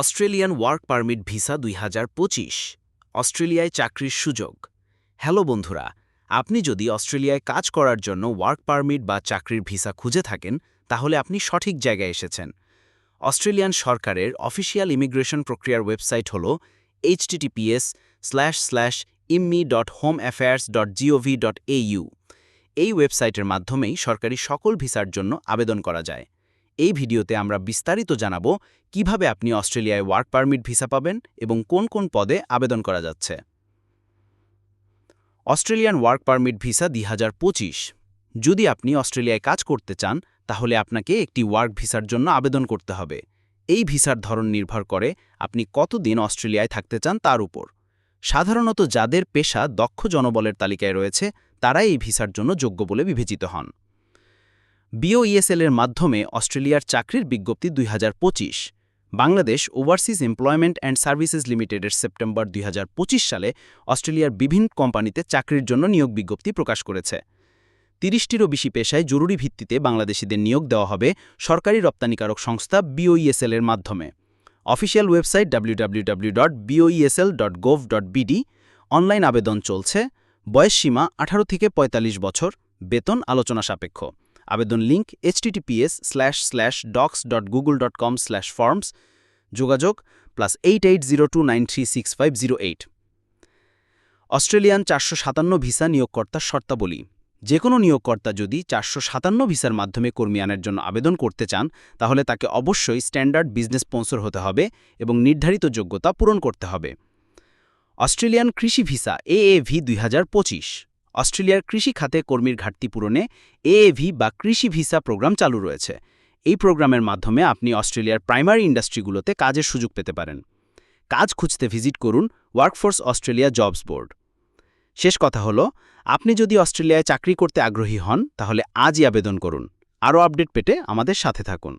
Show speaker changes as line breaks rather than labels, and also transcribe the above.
Australian work permit visa দুই হাজার পঁচিশ। অস্ট্রেলিয়ায় চাকরির সুযোগ। হ্যালো বন্ধুরা, আপনি যদি অস্ট্রেলিয়ায় কাজ করার জন্য ওয়ার্ক পারমিট বা চাকরির ভিসা খুঁজে থাকেন, তাহলে আপনি সঠিক জায়গায় এসেছেন। অস্ট্রেলিয়ান সরকারের অফিসিয়াল ইমিগ্রেশন প্রক্রিয়ার ওয়েবসাইট হল HTTPS slash slash immi dot home affairs dot gov dot এই ওয়েবসাইটের মাধ্যমেই সরকারি সকল ভিসার জন্য আবেদন করা যায়। এই ভিডিওতে আমরা বিস্তারিত জানাব কীভাবে আপনি অস্ট্রেলিয়ায় ওয়ার্ক পারমিট ভিসা পাবেন এবং কোন কোন পদে আবেদন করা যাচ্ছে। অস্ট্রেলিয়ান ওয়ার্ক পারমিট ভিসা দুই যদি আপনি অস্ট্রেলিয়ায় কাজ করতে চান, তাহলে আপনাকে একটি ওয়ার্ক ভিসার জন্য আবেদন করতে হবে। এই ভিসার ধরন নির্ভর করে আপনি কতদিন অস্ট্রেলিয়ায় থাকতে চান তার উপর। সাধারণত যাদের পেশা দক্ষ জনবলের তালিকায় রয়েছে, তারাই এই ভিসার জন্য যোগ্য বলে বিবেচিত হন। বিওইএসএল এর মাধ্যমে অস্ট্রেলিয়ার চাকরির বিজ্ঞপ্তি দুই হাজার পঁচিশ। Bangladesh overseas employment and services লিমিটেডের সেপ্টেম্বর দুই হাজার পঁচিশ সালে অস্ট্রেলিয়ার বিভিন্ন কোম্পানিতে চাকরির জন্য নিয়োগ বিজ্ঞপ্তি প্রকাশ করেছে। তিরিশটিরও বেশি পেশায় জরুরি ভিত্তিতে বাংলাদেশিদের নিয়োগ দেওয়া হবে সরকারি রপ্তানিকারক সংস্থা বিওইএসএল এর মাধ্যমে। অফিসিয়াল ওয়েবসাইট www.boesl.gov.bd অনলাইন আবেদন চলছে। বয়সসীমা আঠারো থেকে ৪৫ বছর। বেতন আলোচনা সাপেক্ষ। আবেদন link HTTPS slash slash docs dot Google dot com slash forms যোগাযোগ plus eight eight zero two nine three six five zero eight Australian চারশো সাতান্ন ভিসা নিয়োগকর্তার শর্তাবলী। যে কোনো নিয়োগকর্তা যদি চারশো সাতান্ন ভিসার মাধ্যমে কর্মী আনার জন্য আবেদন করতে চান, তাহলে তাকে অবশ্যই স্ট্যান্ডার্ড বিজনেস স্পন্সর হতে হবে এবং নির্ধারিত যোগ্যতা পূরণ করতে হবে। অস্ট্রেলিয়ান কৃষি ভিসা এএভি দুই অস্ট্রেলিয়ার কৃষি খাতে কর্মীর ঘাটতি পূরণে এএভি বা কৃষি ভিসা প্রোগ্রাম চালু রয়েছে। এই প্রোগ্রামের মাধ্যমে আপনি অস্ট্রেলিয়ার প্রাইমারি ইন্ডাস্ট্রিগুলোতে কাজের সুযোগ পেতে পারেন। কাজ খুঁজতে ভিজিট করুন ওয়ার্কফোর্স অস্ট্রেলিয়া জবস বোর্ড। শেষ কথা হলো, আপনি যদি অস্ট্রেলিয়ায় চাকরি করতে আগ্রহী হন, তাহলে আজই আবেদন করুন। আরও আপডেট পেতে আমাদের সাথে থাকুন।